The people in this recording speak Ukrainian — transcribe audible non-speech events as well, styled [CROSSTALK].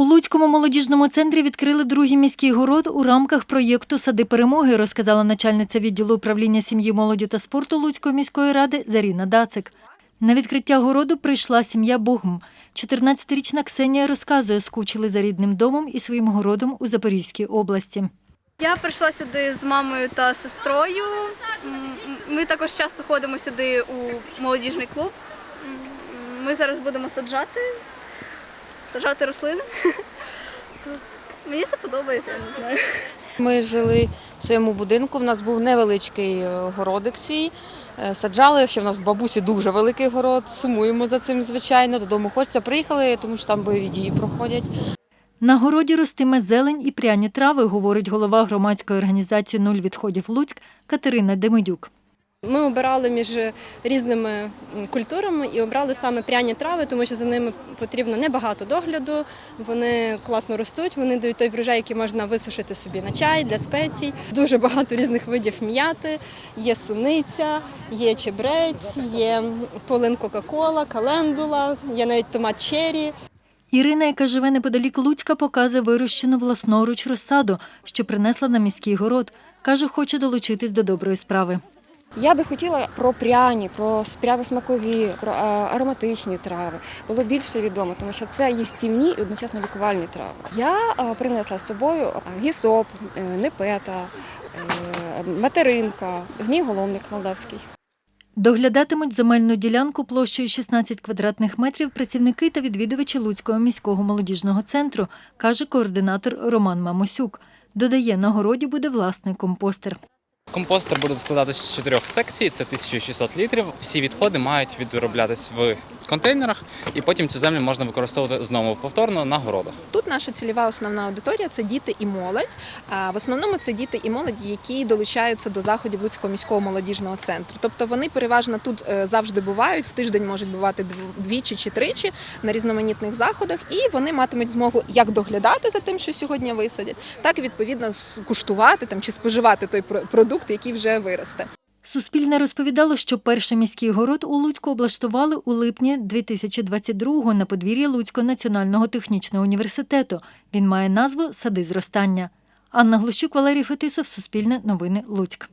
У Луцькому молодіжному центрі відкрили другий міський город у рамках проєкту Сади перемоги, розказала начальниця відділу управління сім'ї, молоді та спорту Луцької міської ради Заріна Дацик. На відкриття городу прийшла сім'я Богм. 14-річна Ксенія розказує, скучили за рідним домом і своїм городом у Запорізькій області. Я прийшла сюди з мамою та сестрою. Ми також часто ходимо сюди у молодіжний клуб. Ми зараз будемо саджати, саджати рослини. [LAUGHS] Мені це подобається, я не знаю. Ми жили в своєму будинку. В нас був невеличкий е, городик свій. Е, Саджали, ще в нас в бабусі дуже великий город. Сумуємо за цим, звичайно. Додому хочеться. Приїхали, тому що там бойові дії проходять. На городі ростиме зелень і пряні трави, говорить голова громадської організації Нуль відходів Луцьк Катерина Демидюк. Ми обирали між різними культурами і обрали саме пряні трави, тому що за ними потрібно небагато догляду. Вони класно ростуть, вони дають той врожай, який можна висушити собі на чай для спецій. Дуже багато різних видів м'яти. Є суниця, є чебрець, є полин Кока-Кола, календула, є навіть томат черрі. Ірина, яка живе неподалік Луцька, показує вирощену власноруч розсаду, що принесла на міський город. Каже, хоче долучитись до доброї справи. Я би хотіла про пряні, про пряно-смакові, про е, ароматичні трави було більше відомо, тому що це їстівні і одночасно лікувальні трави. Я е, принесла з собою е, гісоп, непета, материнка, змій-головник молдавський. Доглядатимуть земельну ділянку площею 16 квадратних метрів працівники та відвідувачі Луцького міського молодіжного центру, каже координатор Роман Мамосюк. Додає, на городі буде власний компостер. Компостер буде складатися з чотирьох секцій, це 1600 літрів. Всі відходи мають відроблятись в контейнерах, і потім цю землю можна використовувати знову повторно на городах. Тут наша цільова основна аудиторія це діти і молодь. В основному це діти і молодь, які долучаються до заходів Луцького міського молодіжного центру. Тобто вони переважно тут е, завжди бувають. В тиждень можуть бувати дв- двічі чи тричі на різноманітних заходах, і вони матимуть змогу як доглядати за тим, що сьогодні висадять, так і відповідно куштувати там чи споживати той про- продукт, який вже виросте. Суспільне розповідало, що перший міський город у Луцьку облаштували у липні 2022-го на подвір'ї Луцького національного технічного університету. Він має назву Сади зростання. Анна Глущук, Валерій Фетисов, Суспільне новини Луцьк.